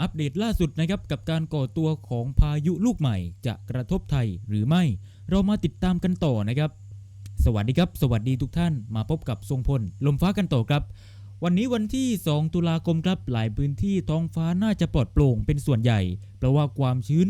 อัปเดตล่าสุดนะครับกับการก่อตัวของพายุลูกใหม่ จะกระทบไทยหรือไม่ เรามาติดตามกันต่อนะครับ สวัสดีครับ สวัสดีทุกท่านมาพบกับทรงพล ลมฟ้ากันต่อครับ วันนี้วันที่ 2 ตุลาคมครับหลายพื้นที่ท้องฟ้าน่าจะปลอดโปร่งเป็นส่วนใหญ่ เพราะว่าความชื้น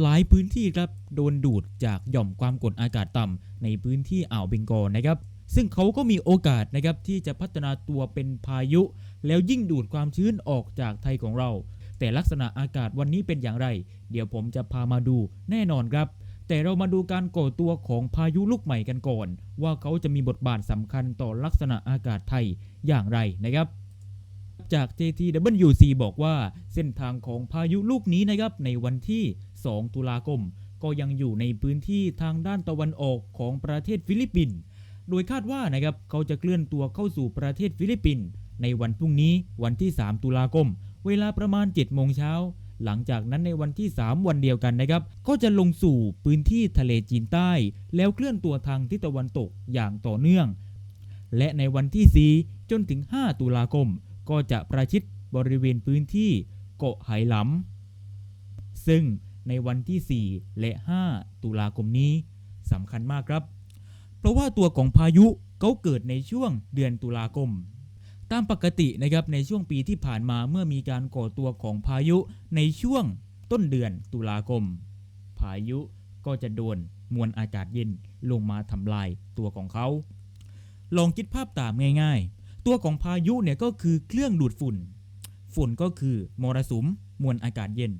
หลายพื้นที่ครับโดนดูดจากหย่อมความกดอากาศต่ำในพื้นที่อ่าวเบงกอลนะครับซึ่งเขาก็มีโอกาสนะครับที่จะพัฒนาตัวเป็นพายุ แล้วยิ่งดูดความชื้นออกจากไทยของเรา แต่ลักษณะอากาศวันนี้เป็นอย่างไร เดี๋ยวผมจะพามาดูแน่นอนครับ แต่เรามาดูการก่อตัวของพายุลูกใหม่กันก่อน ว่าเขาจะมีบทบาทสำคัญต่อลักษณะอากาศไทยอย่างไรนะครับจาก JTWC บอกว่าเส้นทางของพายุลูกนี้นะครับในวันที่ 2 ตุลาคม ก็ยังอยู่ในพื้นที่ทางด้านตะวันออกของประเทศฟิลิปปินส์โดยคาดว่านะครับเขาจะเคลื่อนตัวเข้าสู่ประเทศฟิลิปปินส์ในวันพรุ่งนี้วันที่ 3 ตุลาคม เวลาประมาณ7โมงเช้า หลังจากนั้นในวันที่ 3 วันเดียวกันนะครับ ก็จะลงสู่พื้นที่ทะเลจีนใต้ แล้วเคลื่อนตัวทางทิศตะวันตกอย่างต่อเนื่อง และในวันที่ 4 จนถึง 5 ตุลาคม ก็จะประชิดบริเวณพื้นที่เกาะไหหลำซึ่งในวันที่ 4 และ 5 ตุลาคมนี้สำคัญมากครับ เพราะว่าตัวของพายุเขาเกิดในช่วงเดือนตุลาคม ตามปกตินะครับในช่วงปีที่ผ่านมาเมื่อมีการก่อตัวของพายุในช่วงต้นเดือนตุลาคม พายุก็จะโดนมวลอากาศเย็นลงมาทำลายตัวของเขา ลองคิดภาพตามง่ายๆ ตัวของพายุเนี่ยก็คือเครื่องดูดฝุ่น ฝุ่นก็คือมรสุมมวลอากาศเย็น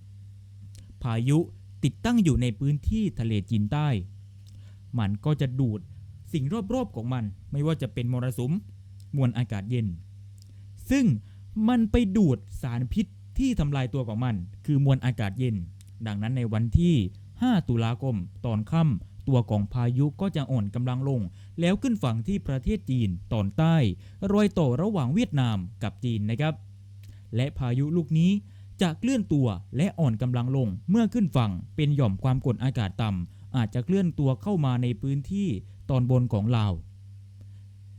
พายุติดตั้งอยู่ในพื้นที่ทะเลจีนใต้ มันก็จะดูดสิ่งรอบๆของมัน ไม่ว่าจะเป็นมรสุมมวลอากาศเย็น ซึ่งมันไปดูดสารพิษที่ทำลายตัวของมัน คือมวลอากาศเย็น ดังนั้นในวันที่ 5 ตุลาคม ตอนค่ำตัวของพายุก็จะอ่อนกำลังลง แล้วขึ้นฝั่งที่ประเทศจีนตอนใต้รอยต่อระหว่างเวียดนามกับจีนนะครับ และพายุลูกนี้จะเคลื่อนตัวและอ่อนกำลังลง เมื่อขึ้นฝั่งเป็นหย่อมความกดอากาศต่ำอาจจะเคลื่อนตัวเข้ามาในพื้นที่ตอนบนของลาว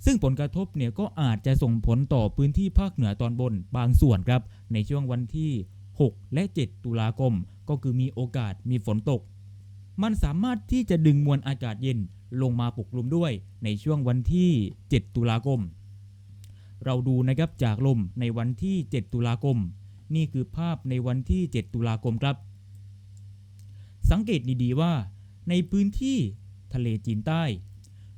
ซึ่งผลกระทบเนี่ยก็อาจจะส่งผลต่อพื้นที่ภาคเหนือตอนบนบางส่วนครับ ในช่วงวันที่ 6 และ 7 ตุลาคม ก็คือมีโอกาสมีฝนตก มันสามารถที่จะดึงมวลอากาศเย็นลงมาปกคลุมด้วยในช่วงวันที่ 7 ตุลาคม เราดูนะครับจากลมในวันที่ 7 ตุลาคม นี่คือภาพในวันที่ 7 ตุลาคมครับ สังเกตดีๆว่า ในพื้นที่ทะเลจีนใต้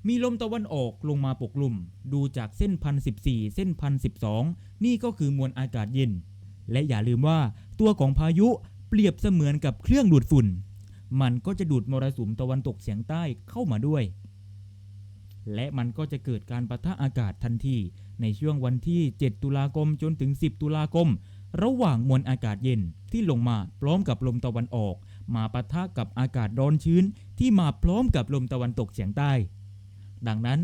มีลมตะวันออกลงมาปกคลุม ดูจากเส้นพันสิเส้นพันสินี่ก็คือมวลอากาศเย็น และอย่าลืมว่าตัวของพายุเปรียบเสมือนกับเครื่องดูดฝุ่น มันก็จะดูดมรสุมตะวันตกเฉียงใต้เข้ามาด้วย และมันก็จะเกิดการปะทะอากาศทันทีในช่วงวันที่ 7 ตุลาคมจนถึง 10 ตุลาคม ระหว่างมวลอากาศเย็นที่ลงมาพร้อมกับลมตะวันออก มาปะทะกับอากาศร้อนชื้นที่มาพร้อมกับลมตะวันตกเฉียงใต้ ดังนั้น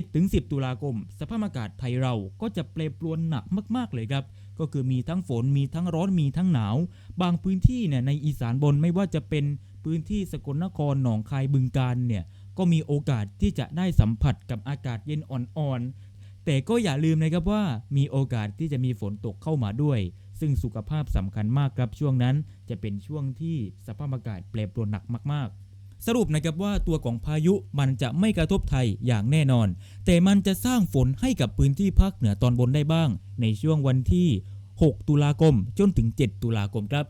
7-10 ตุลาคม สภาพอากาศไทยเราก็จะแปรปรวนหนักมาก ๆ เลยครับ ก็คือมีทั้งฝนมีทั้งร้อนมีทั้งหนาว บางพื้นที่เนี่ยในอีสานบนไม่ว่าจะเป็นพื้นที่สกลนครหนองคายบึงกาฬเนี่ยก็มีโอกาสที่จะได้สัมผัสกับอากาศเย็นอ่อนๆ แต่ก็อย่าลืมนะครับว่ามีโอกาสที่จะมีฝนตกเข้ามาด้วย ซึ่งสุขภาพสำคัญมากครับช่วงนั้นจะเป็นช่วงที่สภาพอากาศแปรปรวนหนักมากๆ สรุปนะครับว่าตัวของพายุมันจะไม่กระทบไทยอย่างแน่นอน แต่มันจะสร้างฝนให้กับพื้นที่ภาคเหนือตอนบนได้บ้าง ในช่วงวันที่ 6 ตุลาคมจนถึง 7 ตุลาคมครับ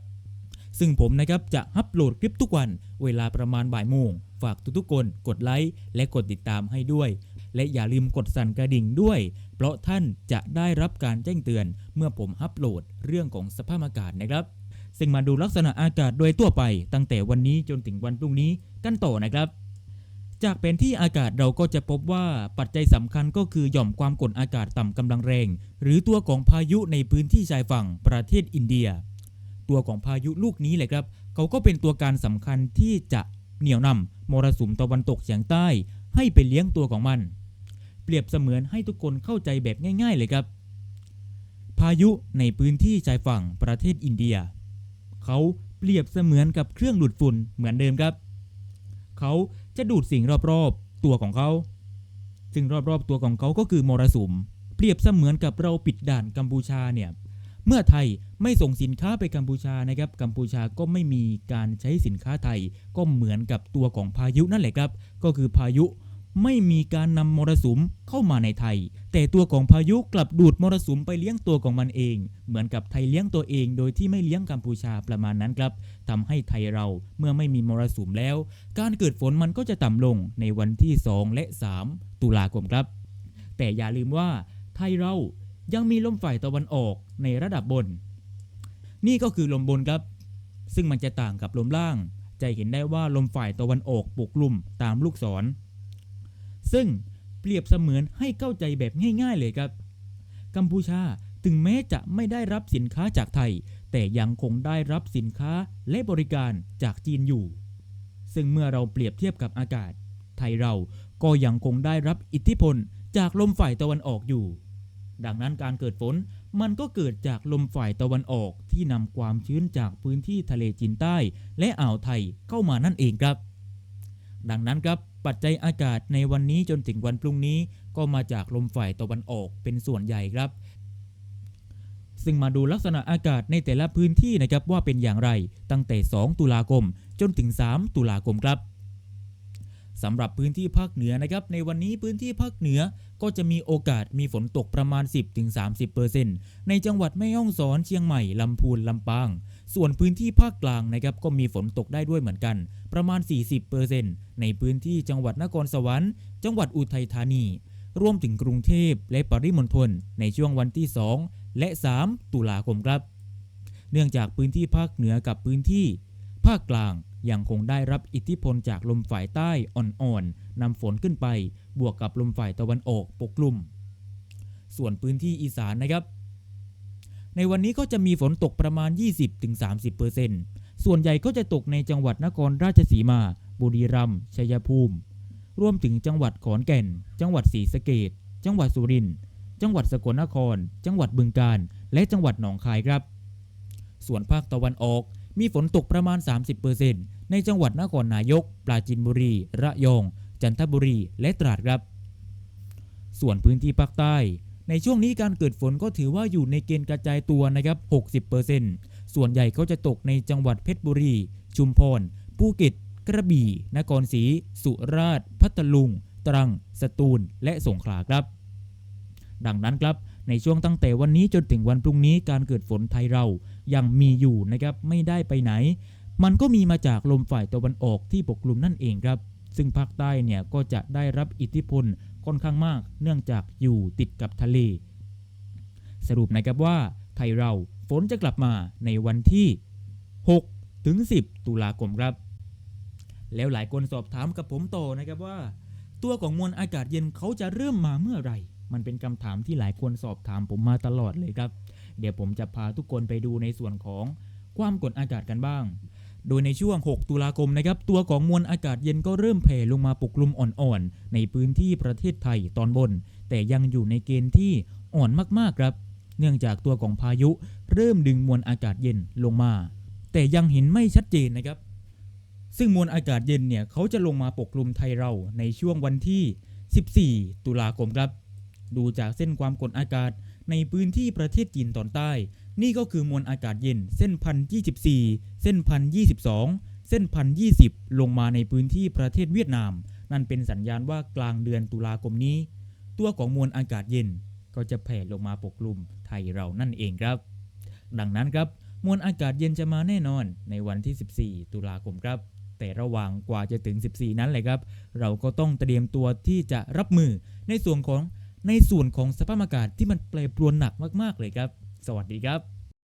ซึ่งผมนะครับจะอัปโหลดคลิปทุกวัน เวลาประมาณบ่ายโมง ฝากทุกๆคนกดไลค์และกดติดตามให้ด้วย และอย่าลืมกดสั่นกระดิ่งด้วย เพราะท่านจะได้รับการแจ้งเตือน เมื่อผมอัปโหลดเรื่องของสภาพอากาศนะครับ ซึ่งมาดูลักษณะอากาศโดยทั่วไป ตั้งแต่วันนี้จนถึงวันพรุ่งนี้กันต่อนะครับ จากแผนที่อากาศเราก็จะพบว่าปัจจัยสำคัญก็คือหย่อมความกดอากาศต่ำกำลังแรง หรือตัวของพายุในพื้นที่ชายฝั่งประเทศอินเดีย ตัวของพายุลูกนี้แหละครับ เขาก็เป็นตัวการสำคัญที่จะเหนี่ยวนำมรสุมตะวันตกเฉียงใต้ ให้ไปเลี้ยงตัวของมัน เปรียบเสมือนให้ทุกคนเข้าใจแบบง่าย ๆ เลยครับ พายุในพื้นที่ชายฝั่งประเทศอินเดีย เขาเปรียบเสมือนกับเครื่องดูดฝุ่นเหมือนเดิมครับ เขาจะดูดสิ่งรอบๆตัวของเขา ซึ่งรอบๆตัวของเขาก็คือมรสุม เปรียบเสมือนกับเราปิดด่านกัมพูชาเนี่ย เมื่อไทยไม่ส่งสินค้าไปกัมพูชานะครับ กัมพูชาก็ไม่มีการใช้สินค้าไทย ก็เหมือนกับตัวของพายุนั่นแหละครับ ก็คือพายุ ไม่มีการนำมรสุมเข้ามาในไทย แต่ตัวของพายุกลับดูดมรสุมไปเลี้ยงตัวของมันเอง เหมือนกับไทยเลี้ยงตัวเอง โดยที่ไม่เลี้ยงกัมพูชาประมาณนั้นครับทำให้ไทยเราเมื่อไม่มีมรสุมแล้ว การเกิดฝนมันก็จะต่ำลงในวันที่ 2 และ 3 ตุลาคมครับ แต่อย่าลืมว่าไทยเรายังมีลมฝ่ายตะวันออกในระดับบน นี่ก็คือลมบนครับ ซึ่งมันจะต่างกับลมล่าง จะเห็นได้ว่าลมฝ่ายตะวันออกปกลุ่มตามลูกศร ซึ่งเปรียบเสมือนให้เข้าใจแบบง่าย ๆ เลยครับ กัมพูชาถึงแม้จะไม่ได้รับสินค้าจากไทย แต่ยังคงได้รับสินค้าและบริการจากจีนอยู่ ซึ่งเมื่อเราเปรียบเทียบกับอากาศ ไทยเราก็ยังคงได้รับอิทธิพลจากลมฝ่ายตะวันออกอยู่ ดังนั้นการเกิดฝนมันก็เกิดจากลมฝ่ายตะวันออกที่นำความชื้นจากพื้นที่ทะเลจีนใต้ และอ่าวไทยเข้ามานั่นเองครับ ดังนั้นครับ ปัจจัยอากาศในวันนี้จนถึงวันพรุ่งนี้ ก็มาจากลมฝ่ายตะวันออกเป็นส่วนใหญ่ครับ ซึ่งมาดูลักษณะอากาศในแต่ละพื้นที่นะครับว่าเป็นอย่างไรตั้งแต่ 2 ตุลาคม จนถึง 3 ตุลาคมครับสำหรับพื้นที่ภาคเหนือนะครับ ในวันนี้พื้นที่ภาคเหนือ ก็จะมีโอกาสมีฝนตกประมาณ 10-30%ในจังหวัดแม่ฮ่องสอนเชียงใหม่ลำพูนลำปาง ส่วนพื้นที่ภาคกลางนะครับก็มีฝนตกได้ด้วยเหมือนกัน ประมาณ 40%ในพื้นที่จังหวัดนครสวรรค์ จังหวัดอุทัยธานีรวมถึงกรุงเทพและปริมณฑลในช่วงวันที่ 2 และ 3 ตุลาคมครับ เนื่องจากพื้นที่ภาคเหนือกับพื้นที่ ภาคกลาง ยังคงได้รับอิทธิพลจากลมฝ่ายใต้อ่อนๆนำฝนขึ้นไป บวกกับลมฝ่ายตะวันออกปกคลุม ส่วนพื้นที่อีสานนะครับ ในวันนี้ก็จะมีฝนตกประมาณ 20-30%ส่วนใหญ่ก็จะตกในจังหวัดนครราชสีมา บุรีรัมย์ชัยภูมิ รวมถึงจังหวัดขอนแก่น จังหวัดศรีสะเกดจังหวัดสุรินทร์จังหวัดสกลนคร จังหวัดบึงกาฬและจังหวัดหนองคายครับ ส่วนภาคตะวันออก มีฝนตกประมาณ 30%ในจังหวัดนครนายก ปราจีนบุรี ระยอง จันทบุรี และตราดครับ ส่วนพื้นที่ภาคใต้ ในช่วงนี้การเกิดฝนก็ถือว่าอยู่ในเกณฑ์กระจายตัวนะครับ 60%ส่วนใหญ่ก็จะตกในจังหวัดเพชรบุรี ชุมพร ภูเก็ต กระบี่ นครศรี สุราษฎร์ พัทลุง ตรัง สตูล และสงขลาครับ ดังนั้นครับ ในช่วงตั้งแต่วันนี้จนถึงวันพรุ่งนี้การเกิดฝนไทยเรายังมีอยู่นะครับไม่ได้ไปไหน มันก็มีมาจากลมฝ่ายตะวันออกที่ปกคลุมนั่นเองครับ ซึ่งภาคใต้เนี่ยก็จะได้รับอิทธิพลค่อนข้างมาก เนื่องจากอยู่ติดกับทะเล สรุปนะครับว่าไทยเราฝนจะกลับมาในวันที่ 6 ถึง 10 ตุลาคมครับ แล้วหลายคนสอบถามกับผมต่อนะครับว่า ตัวของมวลอากาศเย็นเขาจะเริ่มมาเมื่อไหร่ มันเป็นคำถามที่หลายคนสอบถามผมมาตลอดเลยครับ เดี๋ยวผมจะพาทุกคนไปดูในส่วนของความกดอากาศกันบ้าง โดยในช่วง 6 ตุลาคมนะครับ ตัวของมวลอากาศเย็นก็เริ่มแผ่ลงมาปกคลุมอ่อนๆ ในพื้นที่ประเทศไทยตอนบน แต่ยังอยู่ในเกณฑ์ที่อ่อนมากๆครับ เนื่องจากตัวของพายุเริ่มดึงมวลอากาศเย็นลงมา แต่ยังเห็นไม่ชัดเจนนะครับ ซึ่งมวลอากาศเย็นเนี่ยเขาจะลงมาปกคลุมไทยเราในช่วงวันที่ 14 ตุลาคมครับ ดูจากเส้นความกดอากาศในพื้นที่ประเทศจีนตอนใต้ นี่ก็คือมวลอากาศเย็นเส้นพันยี่สิบสี่เส้นพันยี่สิบสองเส้นพันยี่สิบลงมาในพื้นที่ประเทศเวียดนาม นั่นเป็นสัญญาณว่ากลางเดือนตุลาคมนี้ ตัวของมวลอากาศเย็นก็จะแผ่ลงมาปกคลุมไทยเรานั่นเองครับ ดังนั้นครับมวลอากาศเย็นจะมาแน่นอนในวันที่ 14 ตุลาคมครับ แต่ระหว่างกว่าจะถึง 14 นั้นเลยครับ เราก็ต้องเตรียมตัวที่จะรับมือในส่วนของ ในส่วนของสภาพอากาศที่มันแปรปรวนหนักมากๆเลยครับ สวัสดีครับ